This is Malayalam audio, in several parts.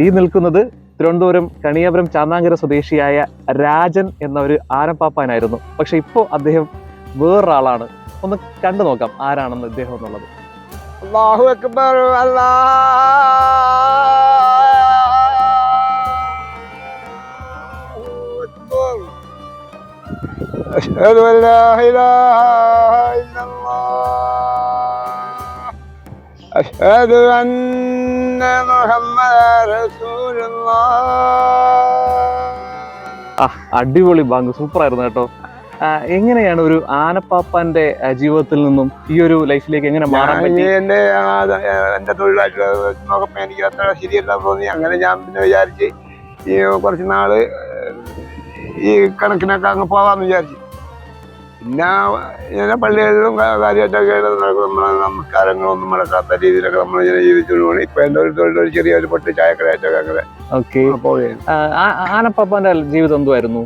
ഈ നിൽക്കുന്നത് തിരുവനന്തപുരം കണിയാപുരം ചാന്നാങ്കര സ്വദേശിയായ രാജൻ എന്ന ഒരു ആനപ്പാപ്പാനായിരുന്നു. പക്ഷെ ഇപ്പോൾ അദ്ദേഹം വേറൊരാളാണ്. ഒന്ന് കണ്ടു നോക്കാം ആരാണെന്ന് ഇദ്ദേഹം എന്നുള്ളത്. അല്ലാഹു അക്ബർ അല്ലാഹു ആ അടിപൊളി ബാങ്ക്. സൂപ്പർ ആയിരുന്നു കേട്ടോ. എങ്ങനെയാണ് ഒരു ആനപ്പാപ്പാന്റെ ജീവിതത്തിൽ നിന്നും ഈ ഒരു ലൈഫിലേക്ക് എങ്ങനെ മാറാൻ പറ്റി? എന്റെ എന്റെ തൊഴിലായിട്ട് നോക്കപ്പോ എനിക്ക് അത്ര ശരിയല്ല തോന്നി. അങ്ങനെ ഞാൻ പിന്നെ വിചാരിച്ച് ഈ കുറച്ച് നാൾ ഈ കണക്കിനൊക്കെ അങ്ങ് പോവാന്ന് വിചാരിച്ചു. പിന്നെ ഇങ്ങനെ പള്ളികളിലും കാര്യമായിട്ടൊക്കെ നമ്മളെ നമസ്കാരങ്ങളൊന്നും നടക്കാത്ത രീതിയിലൊക്കെ നമ്മൾ ഇങ്ങനെ ജീവിച്ചുകൊണ്ട് ഇപ്പൊ എന്റെ ഒരു തൊഴിൽ ഒരു ചെറിയൊരു പൊട്ട് ചായക്കടയായിട്ടൊക്കെ അങ്ങനെ ഓക്കെ. ആനപ്പാപ്പാന്റെ ജീവിതം എന്തുമായിരുന്നു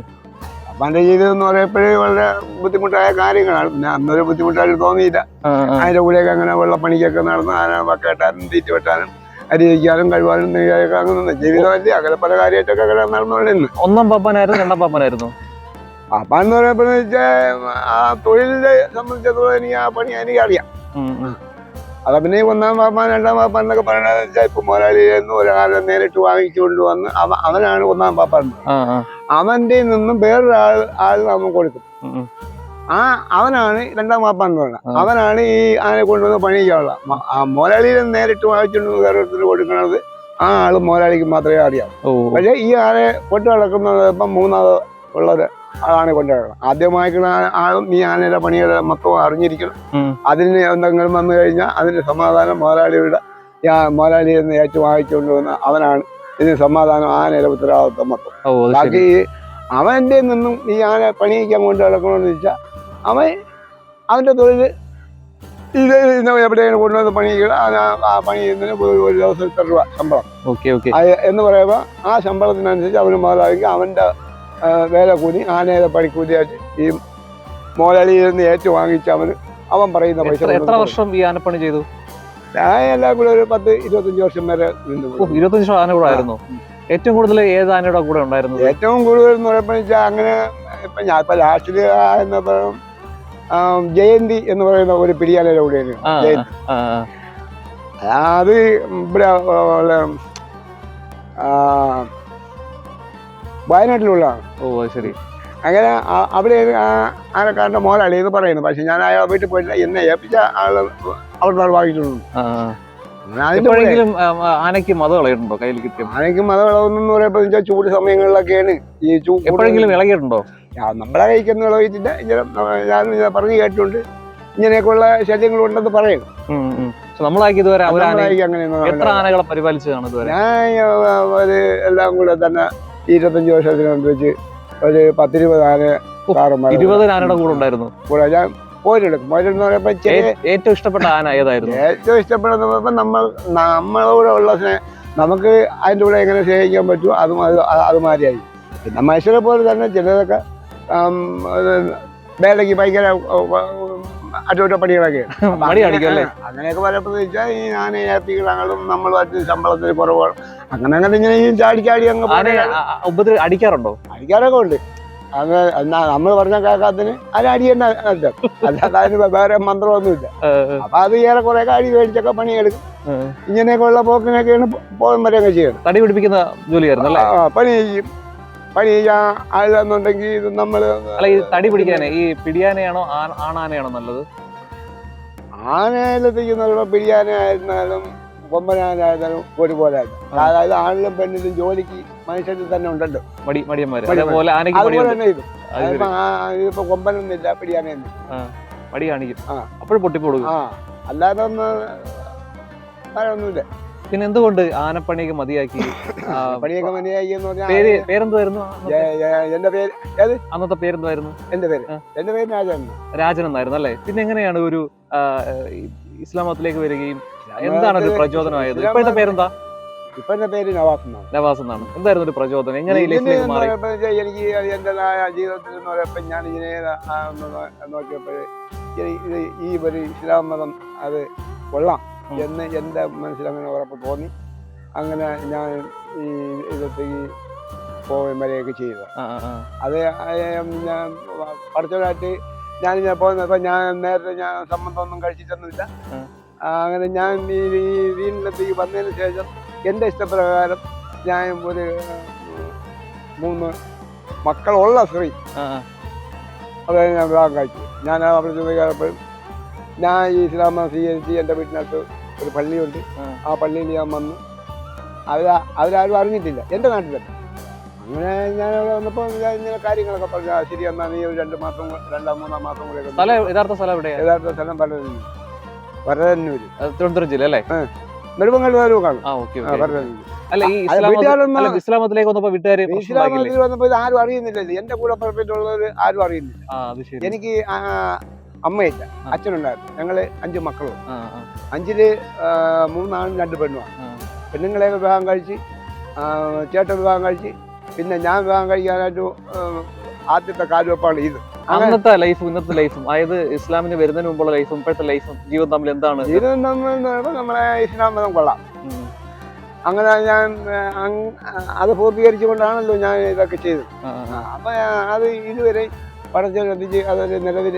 അപ്പാന്റെ ജീവിതം എന്ന് പറയപ്പോഴേ വളരെ ബുദ്ധിമുട്ടായ കാര്യങ്ങളാണ്. പിന്നെ അന്നൊരു ബുദ്ധിമുട്ടായിട്ട് തോന്നിയില്ല. അതിന്റെ കൂടെയൊക്കെ അങ്ങനെ വെള്ളപ്പണിക്കൊക്കെ നടന്ന് ആന വക്കേട്ടാനും തീറ്റ വെട്ടാനും അരി വയ്ക്കാനും കഴിവാനും അങ്ങനെ ജീവിതമല്ലേ അങ്ങനെ പല കാര്യമായിട്ടൊക്കെ അങ്ങനെ നടന്നുകൊണ്ടിരുന്നു. ഒന്നാം പാപ്പനായിരുന്നു രണ്ടാം പാപ്പാനായിരുന്നു? അപ്പം എന്ന് പറയുമ്പോൾ വെച്ചാൽ ആ തൊഴിലിനെ സംബന്ധിച്ചിടത്തോളം എനിക്ക് ആ പണി എനിക്ക് അറിയാം ഉം, ഉം. അത് പിന്നെ ഒന്നാം പാപ്പാൻ രണ്ടാം പാപ്പാൻ എന്നൊക്കെ പറയണത് വെച്ചാൽ ഇപ്പൊ മുതലാളിയിൽ എന്ന് ഒരാളെ നേരിട്ട് വാങ്ങിച്ചുകൊണ്ട് വന്ന് അവ അവനാണ് ഒന്നാം പാപ്പാൻ. അവന്റെ നിന്നും വേറൊരാൾ ആൾ നമ്മൾ കൊടുക്കും. ആ അവനാണ് രണ്ടാം പാപ്പ എന്ന് പറയുന്നത്. അവനാണ് ഈ ആനെ കൊണ്ടുവന്ന് പണിയിക്കാനുള്ള മ- ആ മോലാളിയിൽ നേരിട്ട് വാങ്ങിച്ചുകൊണ്ട് വേറൊരുത്തിന് കൊടുക്കുന്നത് ആ ആൾ മോലാളിക്ക് മാത്രമേ അറിയാവൂ പക്ഷെ ഈ ആനെ പൊട്ടു കിടക്കുന്നത് ഇപ്പം മൂന്നാമത് ഉള്ളൊരു ആളാണ് കൊണ്ടുവരണം ആദ്യമായിട്ട് ആളും നീ ആനയുടെ പണിയുടെ മൊത്തം അറിഞ്ഞിരിക്കണം. അതിന് എന്തെങ്കിലും വന്നു കഴിഞ്ഞാൽ അതിന് സമാധാനം മോലാളിയുടെ ഈ എന്ന് ഏറ്റു വാങ്ങിച്ചുകൊണ്ട് വന്ന അവനാണ്. ഇതിന് സമാധാനം ആനയുടെ ഉത്തരവാദിത്വം മൊത്തം. ബാക്കി അവന്റെ നിന്നും ഈ ആന പണിയിക്കാൻ കൊണ്ട് നടക്കണമെന്ന് വെച്ചാൽ അവൻ അവന്റെ തൊഴിൽ ഇത് എവിടെയാണ് കൊണ്ടുവന്ന് പണിയിക്കുക ആ പണി ചെയ്യുന്നതിന് ഒരു ദിവസം ഇത്ര രൂപ ശമ്പളം. Okay okay. എന്ന് പറയുമ്പോൾ ആ ശമ്പളത്തിനനുസരിച്ച് അവന് മുതലാളിക്ക് അവന്റെ ആ, വേല കൂലി ആനയുടെ പണിക്കൂലിയായിട്ട് ഈ മുതലാളിയിൽ നിന്ന് ഏറ്റു വാങ്ങിച്ച് അവന് അവൻ പറയുന്ന പൈസ എത്ര വർഷം ഈ ആനപ്പണി ചെയ്തു. ഞാൻ എല്ലാം കൂടെ ഒരു പത്ത് ഇരുപത്തഞ്ച് വർഷം വരെ നിന്ന് ഇരുപത്തഞ്ച് വർഷം ആന കൂടെ ആയിരുന്നു. ഏറ്റവും കൂടുതൽ ഏത് ആനയുടെ കൂടെ ഉണ്ടായിരുന്നത്? ഏറ്റവും കൂടുതൽ എന്ന് പറയുമ്പോൾ അങ്ങനെ ഇപ്പൊ ഞാൻ ഇപ്പൊ ലാസ്റ്റിൽ എന്ന് പറയും ജയന്തി എന്ന് പറയുന്ന ഒരു പിടിയാനയുടെ കൂടെയാണ് ആ, ജയന്തി. ആ, ആ. അത് ഇവിടെ വയനാട്ടിലുള്ളതാണ്. ഓ ശരി. അങ്ങനെ അവിടെ ആനക്കാരന്റെ മോലാളി എന്ന് പറയുന്നു പക്ഷെ ഞാൻ അയാൾ വീട്ടിൽ പോയിട്ടില്ല എന്നെ ഏൽപ്പിച്ച ആൾ അവിടെ വാങ്ങിച്ചിട്ടുണ്ട്. ആ, ആ. അങ്ങനെ അതിന്റെ കൂടെ എപ്പോഴെങ്കിലും ആനയ്ക്ക് മത കളയിട്ടുണ്ടോ കയ്യിൽ കിട്ടിയ? ആനയ്ക്ക് മതവിളവെന്ന് പറയുമ്പോൾ വെച്ചാൽ ചൂട് സമയങ്ങളിലൊക്കെയാണ് ഈ എപ്പോഴെങ്കിലും ഇളകിയിട്ടുണ്ടോ? നമ്മളെ കഴിക്കുന്ന വിളവിച്ചില്ല ഇങ്ങനെ ഞാൻ പറഞ്ഞു കേട്ടിട്ടുണ്ട്. ഇങ്ങനെയൊക്കെയുള്ള ശല്യങ്ങൾ ഉണ്ടെന്ന് പറയും. നമ്മളാക്കി ഇതുവരെ എത്ര ആനകളെ പരിപാലിച്ചതാണ് ഇതുവരെ? ഞാൻ എല്ലാം കൂടെ തന്നെ ഇരുപത്തഞ്ച് വർഷത്തിനകത്ത് വെച്ച് ഒരു പത്തിരുപത് ആന സാറുമാർ ഇരുപത് ആനയുടെ കൂടെ ഉണ്ടായിരുന്നു. കൂടെ ഞാൻ പോരെടുക്കും പോരെന്ന് പറയുമ്പോൾ ഏറ്റവും ഇഷ്ടപ്പെട്ട ആന ഏതായിരുന്നു? ഏറ്റവും ഇഷ്ടപ്പെടുന്ന പറയുമ്പോൾ നമ്മൾ നമ്മളോട് ഉള്ള സ്നേഹം നമുക്ക് അതിന്റെ കൂടെ എങ്ങനെ സ്നേഹിക്കാൻ പറ്റുമോ അതും അത് അതുമാതിരിയായി പിന്നെ മനുഷ്യരെ പോലെ തന്നെ ചിലതൊക്കെ വേലയ്ക്ക് ഭയങ്കര അറ്റകുറ്റപ്പണികളൊക്കെ. അങ്ങനെയൊക്കെ പറയുമ്പോൾ വെച്ചാൽ ഈ ആന ഏപ്പികളങ്ങളും നമ്മളുമായിട്ട് ശമ്പളത്തിന് കുറവാണ് അങ്ങനെ അങ്ങനെ ഇങ്ങനെ ഈ ചാടി ചാടി അങ്ങ് ഉപദ്ര അടിക്കാറുണ്ടോ? അടിക്കാറൊക്കെ ഉണ്ട്. എന്നാ നമ്മൾ പറഞ്ഞ കേൾക്കാത്തിന് അത് അടി തന്നെ അല്ല. അല്ലാതെ അതിന് വേറെ മന്ത്രമൊന്നുമില്ല. അപ്പൊ അത് ഏറെ കുറെ അടി മേടിച്ചൊക്കെ പണിയെടുക്കും. ഇങ്ങനെയൊക്കെ ഉള്ള പോക്കിനൊക്കെയാണ് പോകാൻ വരെ അങ്ങ് ചെയ്യണം തടി പിടിപ്പിക്കുന്ന ജോലിയായിരുന്നു അല്ലേ? പണി ചെയ്യും. പണി ആണെന്നുണ്ടെങ്കിൽ ഇത് നമ്മൾ അല്ല ഈ തടി പിടിക്കാനേ ഈ പിടിയാനയാണോ ആണാനയാണോ നല്ലത്? ആനയിലെത്തിക്കുന്നവരുടെ ബിരിയാനായിരുന്നാലും കൊമ്പനാനായിരുന്നാലും ഒരുപോലെ അതായത് ആണിലും പെണ്ണിലും ജോലിക്ക് മനുഷ്യരിൽ തന്നെ ഉണ്ടല്ലോ. മടി മടിയന്മാര്. അതേപോലെ തന്നെ ഇതും. ഇതിപ്പോ കൊമ്പനൊന്നുമില്ല പിടിയാനൊന്നും മടി കാണിക്കും. അപ്പോഴും പൊട്ടിപ്പോടുക. ആ അല്ലാതെ ഒന്ന് ഒന്നുമില്ല പിന്നെ എന്തുകൊണ്ട് ആനപ്പണിയൊക്കെ മതിയാക്കി? പണിയൊക്കെ മതിയാക്കി എന്ന് പറഞ്ഞാൽ പേര് പേരെന്തായിരുന്നു എന്റെ പേര് അന്നത്തെ പേരെന്തായിരുന്നു എന്റെ പേര്. എന്റെ പേര് രാജൻ രാജൻ എന്നായിരുന്നു അല്ലേ? പിന്നെ എങ്ങനെയാണ് ഒരു ഇസ്ലാമത്തിലേക്ക് വരികയും എന്താണ് ഒരു പ്രചോദനമായത്? ഇപ്പോഴത്തെ പേരെന്താ? ഇപ്പോഴത്തെ പേര് നവാസ് എന്നാണ്. നവാസ് എന്നാണ്. എന്തായിരുന്നു ഒരു പ്രചോദനം? എങ്ങനെ എനിക്ക് എന്റേതായ ജീവിതത്തിൽ എന്ന് പറയുമ്പോൾ ഞാൻ ഇങ്ങനെ നോക്കിയപ്പോഴേ ഈ- ഒരു ഇസ്ലാം മതം അത് കൊള്ളാം എന്ന് എന്റെ മനസ്സിൽ അങ്ങനെ ഉറപ്പ് തോന്നി. അങ്ങനെ ഞാൻ ഈ ഇടത്തേക്ക് പോവുകയും വരെയൊക്കെ ചെയ്തു. അത് ഞാൻ പഠിച്ചവരായിട്ട് ഞാൻ പോകുന്നപ്പോൾ ഞാൻ നേരത്തെ ഞാൻ സംബന്ധമൊന്നും കഴിച്ചിട്ടൊന്നുമില്ല. അങ്ങനെ ഞാൻ ഈ വീടിനകത്തേക്ക് വന്നതിന് ശേഷം എന്റെ ഇഷ്ടപ്രകാരം ഞാൻ ഒരു മൂന്ന് മക്കളുള്ള സ്ത്രീ. അതായത്. ഞാൻ വിവാഹം കഴിച്ചു. ഞാൻ അവിടെ ചെന്ന് കയറപ്പോഴും ഞാൻ ഈ ഇസ്ലാം മതം സ്വീകരിച്ച് എന്റെ വീട്ടിനകത്ത് ഒരു പള്ളിയുണ്ട്. ആ. പള്ളിയിൽ ഞാൻ വന്നു. അവർ അവരാരും അറിഞ്ഞിട്ടില്ല. എന്റെ നാട്ടിൽ അങ്ങനെ ഞാൻ അവിടെ വന്നപ്പോൾ ഞാൻ ഇങ്ങനെ കാര്യങ്ങളൊക്കെ പറഞ്ഞു. ശരി എന്നാൽ നീ ഒരു രണ്ട് മാസം രണ്ടാം മൂന്നാം മാസം കൂടെ യഥാർത്ഥ സ്ഥലം എവിടെയാ? തിരുവനന്തപുരം ജില്ല അല്ലേ? ആ. ഓക്കെ അല്ല ഈ ഇസ്ലാമത്തിലേക്ക് വന്നപ്പോ ഇത് ആരും അറിയുന്നില്ലല്ലോ എന്റെ കൂടെ പുറപ്പെട്ടുള്ളവർ ആരും അറിയുന്നില്ല. എനിക്ക് അമ്മയില്ല. അച്ഛനുണ്ടായിരുന്നു. ഞങ്ങൾ അഞ്ച് മക്കളും. അഞ്ചിൽ മൂന്നാണും രണ്ട് പെണ്ണുമാണ് പെണ്ണുങ്ങളെ വിവാഹം കഴിച്ച് ചേട്ടൻ വിവാഹം കഴിച്ച് പിന്നെ ഞാൻ വിവാഹം കഴിക്കാനായിട്ട് ആദ്യത്തെ കാലുവെപ്പാണ് ഇത്. അന്നത്തെ ലൈഫും ഇന്നത്തെ ലൈഫും. അതായത് ഇസ്ലാമിന് വരുന്നതിന് മുമ്പുള്ള ലൈഫും ഇപ്പോഴത്തെ ലൈഫും ജീവിതം തമ്മിൽ എന്താണ്? ജീവിതം എന്ന് നമ്മളെ ഇസ്ലാം മതം കൊള്ളാം. അങ്ങനെ ഞാൻ അത് പൂർത്തീകരിച്ചു അത് പൂർത്തീകരിച്ചുകൊണ്ടാണല്ലോ ഞാൻ ഇതൊക്കെ ചെയ്തത്. അപ്പം അത് ഇതുവരെ പഠിച്ചെത്തിച്ച് അതൊരു നിലവിൽ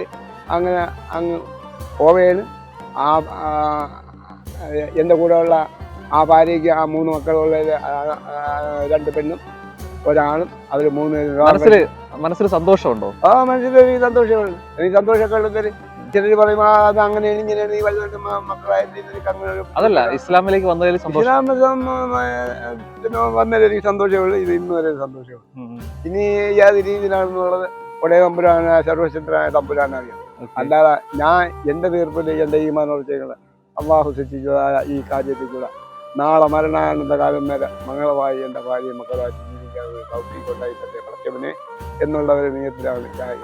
അങ്ങനെ അങ്ങ് പോവേണ് ആ ആ, എന്റെ കൂടെയുള്ള ആ ഭാര്യയ്ക്ക് ആ മൂന്ന് മക്കളുള്ള രണ്ട് പെണ്ണും ഒരാണും അവർ മൂന്ന് മനസ്സിൽ മനസ്സിൽ സന്തോഷമുണ്ടോ? ആ മനസ്സിൽ എനിക്ക് സന്തോഷമുണ്ട്. എനിക്ക് സന്തോഷമൊക്കെ ഉള്ളത് ചിലർ പറയും "ആ, അത് അങ്ങനെയാണ് ഇങ്ങനെയാണ് നീ വലുതായിട്ട് മക്കളായിട്ട് അങ്ങനെ അതല്ല ഇസ്ലാമിലേക്ക് വന്നതിൽ ഇസ്ലാം വന്നതിൽ എനിക്ക് സന്തോഷമുള്ളൂ ഇത് ഇന്ന് വരെ സന്തോഷമുള്ളൂ. ഇനി ഏത് രീതിയിലാണെന്നുള്ളത് ഒടേ തമ്പുരാന സർവശക്തനായ തമ്പുരാനറിയാം. അല്ലാതെ ഞാൻ എന്റെ തീർപ്പിൽ എന്റെ ഈ മനോർച്ചകൾ അള്ളാഹു സൃഷ്ടിച്ചതായ ഈ കാര്യത്തിൽ കൂടെ നാളെ മരണാനന്ദ കാലം വരെ മംഗളമായി എന്റെ ഭാര്യയും മക്കളായിട്ട് പടച്ചവനെ എന്നുള്ള ഒരു നിയത്തിലാണ് ഞാൻ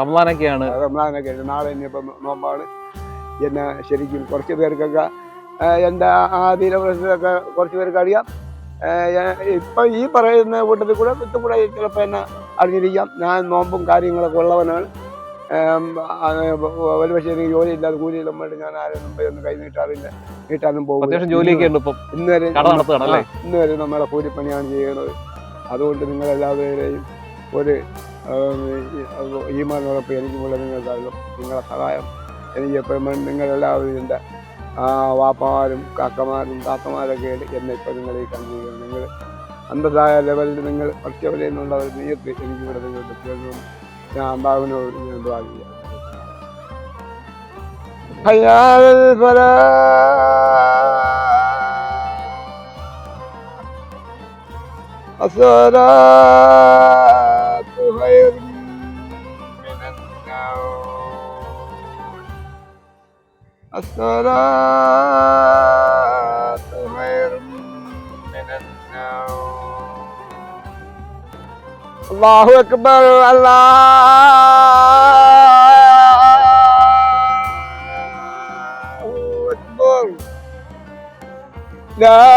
റംലാനൊക്കെയാണ് ഉണ്ട്. നാളെ ഇനിയിപ്പം നോമ്പാണ്. എന്നെ ശരിക്കും കുറച്ച് പേർക്കൊക്കെ എന്റെ ആ പ്രശ്നമൊക്കെ കുറച്ച് പേർക്ക് അറിയാം. ഇപ്പൊ ഈ പറയുന്ന കൂട്ടത്തിൽ കൂടെ ഇത് കൂടെ ചിലപ്പോൾ എന്നെ അറിഞ്ഞിരിക്കാം. ഞാൻ നോമ്പും കാര്യങ്ങളൊക്കെ ഉള്ളവനാണ്. ഒരു പക്ഷേ എനിക്ക് ജോലിയില്ലാതെ കൂലിയിലുമ്പോട്ട് ഞാൻ ആരും മുമ്പേ ഒന്ന് കൈ നീട്ടാറില്ല. നീട്ടാനും പോകും. ഇന്നുവരെ ജോലിയൊക്കെ ഉണ്ട് ഇപ്പം. ഇന്ന് വരെ കട നടത്തുകയാണ് അല്ലേ? ആ, ഇന്ന് വരെ നമ്മളെ കൂലിപ്പണിയാണ് ചെയ്യുന്നത്. അതുകൊണ്ട് നിങ്ങളെല്ലാവരെയും ഒരു ഈ എനിക്ക് എനിക്കുമുള്ള നിങ്ങൾ തരണം നിങ്ങളുടെ സഹായം. എനിക്ക് എപ്പോഴും നിങ്ങളെല്ലാവരും ഉണ്ട് വാപ്പമാരും കാക്കമാരും താത്തമാരൊക്കെ എന്നെ ഇപ്പം നിങ്ങളെ ഈ നിങ്ങൾ അന്തതായ ലെവലിൽ നിങ്ങൾ പ്രത്യേകതയിൽ നിന്നുള്ള ഒരു നീയത്ത് എനിക്ക് ഇവിടെ നിങ്ങൾ പ്രത്യേകം ഞാൻ അമ്പാവിനോട് ഞാൻ പ്രാപിക്കുക അയാൾ الصلاة خير من النوم الصلاة خير من النوم الله أكبر الله أكبر لا